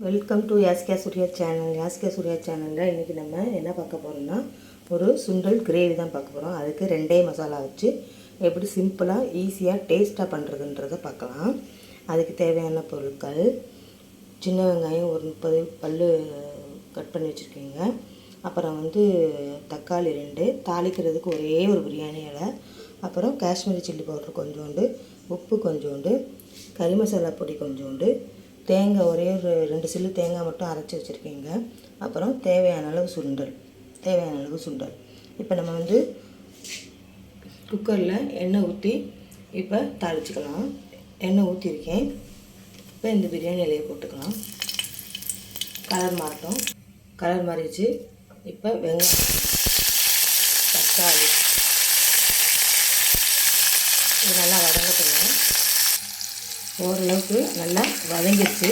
Welcome to யாஸ்கே Surya channel யாஸ்கே சூர்யா சேனலில் இன்றைக்கி நம்ம என்ன பார்க்க போகிறோம்னா ஒரு சுண்டல் கிரேவி தான் பார்க்க போகிறோம் அதுக்கு ரெண்டே மசாலா வச்சு எப்படி சிம்பிளாக ஈஸியாக டேஸ்ட்டாக பண்ணுறதுன்றதை பார்க்கலாம். அதுக்கு தேவையான பொருட்கள் சின்ன வெங்காயம் ஒரு முப்பது பல் கட் பண்ணி வச்சுருக்கீங்க. அப்புறம் வந்து தக்காளி ரெண்டு தாளிக்கிறதுக்கு ஒரே ஒரு பிரியாணி இலை அப்புறம் காஷ்மீரி சில்லி பவுடர் கொஞ்சோண்டு உப்பு கொஞ்சோண்டு கறி மசாலா பொடி கொஞ்சோண்டு தேங்காய் ஒரே ஒரு ரெண்டு சில்லு தேங்காய் மட்டும் அரைச்சி வச்சுருக்கீங்க. அப்புறம் தேவையான அளவு சுண்டல். தேவையான அளவு சுண்டல். இப்போ நம்ம வந்து குக்கரில் எண்ணெய் ஊற்றி இப்போ தாளிச்சுக்கலாம். எண்ணெய் ஊற்றிருக்கேன் இப்போ இந்த பிரியாணி இலையை போட்டுக்கலாம். கலர் மாறட்டும். கலர் மாறிடுச்சு. இப்போ வெங்காயம் தக்காளி. இது நல்லா வர ஓரளவுக்கு நல்லா வதங்கிடுச்சு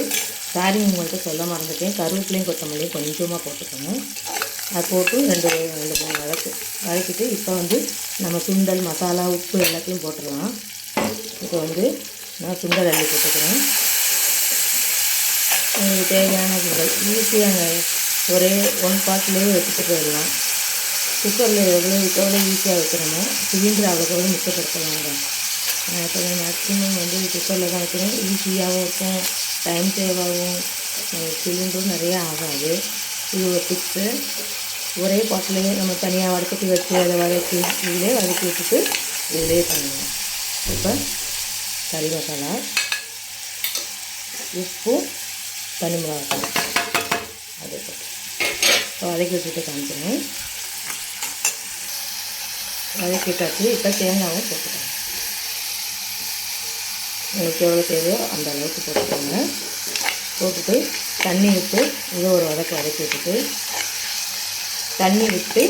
சாரி உங்கள்கிட்ட சொல்ல மறந்துட்டேன். கருவேப்பிலையும் கொத்தமல்லியும் கொஞ்சமாக போட்டுக்கணும் அது போட்டு ரெண்டு ரெண்டு மூணு வதக்கு வதக்கிட்டு இப்போ வந்து நம்ம சுண்டல் மசாலா உப்பு எல்லாத்தையும் போட்டுடலாம். இப்போ வந்து நான் சுண்டல் அள்ளி போட்டுக்கிறேன். உங்களுக்கு தேவையான சுண்டல் ஈஸியாக ஒரே ஒன் பாட்டிலே வச்சுட்டு போயிடலாம். குக்கரில் எவ்வளோ எவ்வளோ ஈஸியாக வைக்கிறோமோ சிலிண்டர் அவ்வளோ மிச்சப்படுத்த வேண்டாம் இப்போ மேக்ஸிமம் வந்து குக்கரில் தான் வைக்கணும் ஈஸியாகவும் இருக்கும். டைம் சேவ் ஆகும். சிலிண்டரும் நிறையா ஆகாது. இது ஒரு டிப்ஸு ஒரே பாட்டிலேயே நம்ம தனியாக வடக்கட்டி வச்சு அதை வதக்கி இதிலே வதக்கி விட்டுட்டு இதிலே பண்ணணும் இப்போ கறி மசாலா உப்பு தனி மிளகாய் அது இப்போ வதக்கி விட்டுட்டு காமிக்கிறேன். வதக்கிட்டாச்சு இப்போ தேங்காவும் போட்டுக்கலாம். உங்களுக்கு எவ்வளோ தேவையோ அந்த அளவுக்கு போட்டுக்கோங்க. போட்டுட்டு தண்ணி விட்டு இதை ஒரு வதக்க வதக்கி விட்டுட்டு தண்ணி விட்டு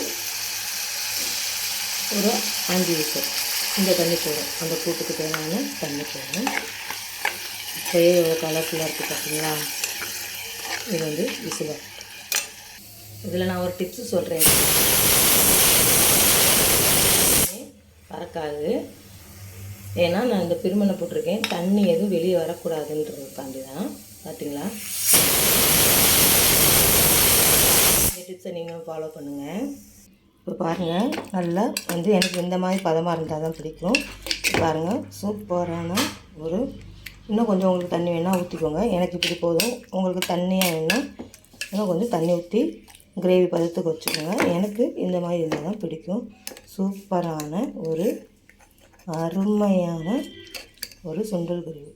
ஒரு அஞ்சு விசில் இந்த தண்ணி போடும் அந்த கூட்டுக்கு தேவையான தண்ணி போடும் இப்போயே எவ்வளோ கலர்ஃபுல்லாக இருக்குது பார்த்தீங்களா இது வந்து விசில். இதில் நான் ஒரு டிப்ஸு சொல்கிறேன் பறக்காது ஏன்னா நான் இந்த பிரிமனை போட்டிருக்கேன். தண்ணி எதுவும் வெளியே வரக்கூடாதுன்றதுக்காண்டி தான். பார்த்தீங்களா இந்த டிப்ஸை நீங்களும் ஃபாலோ பண்ணுங்கள் இப்போ பாருங்கள் நல்லா வந்து எனக்கு இந்த மாதிரி பதமாக இருந்தால் தான் பிடிக்கும். பாருங்கள் சூப்பரான ஒரு இன்னும் கொஞ்சம் உங்களுக்கு தண்ணி வேணால் ஊற்றிக்கோங்க எனக்கு இப்படி போதும். உங்களுக்கு தண்ணியாக வேணால் இன்னும் கொஞ்சம் தண்ணி ஊற்றி கிரேவி பதத்துக்கு வச்சுக்கோங்க. எனக்கு இந்த மாதிரி இருந்தால் தான் பிடிக்கும். சூப்பரான ஒரு அருமையான ஒரு சுண்டல் கிரேவி.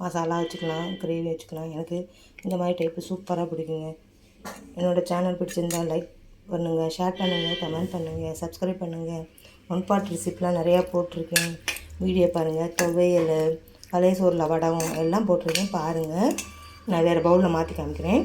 மசாலா வச்சுக்கலாம் கிரேவி வச்சுக்கலாம். எனக்கு இந்த மாதிரி டைப்பு சூப்பராக பிடிக்குங்க. என்னோடய சேனல் பிடிச்சிருந்தா லைக் பண்ணுங்கள் ஷேர் பண்ணுங்கள் கமெண்ட் பண்ணுங்கள் சப்ஸ்கிரைப் பண்ணுங்கள் ஒன் பாட் ரெசிப்லாம் நிறையா போட்டிருக்கேன். வீடியோ பாருங்கள் துவையல் பழைய சோறில் வடகம் எல்லாம் போட்டிருக்கேன். பாருங்கள் நான் வேறு பவுலில் மாற்றி காமிக்கிறேன்.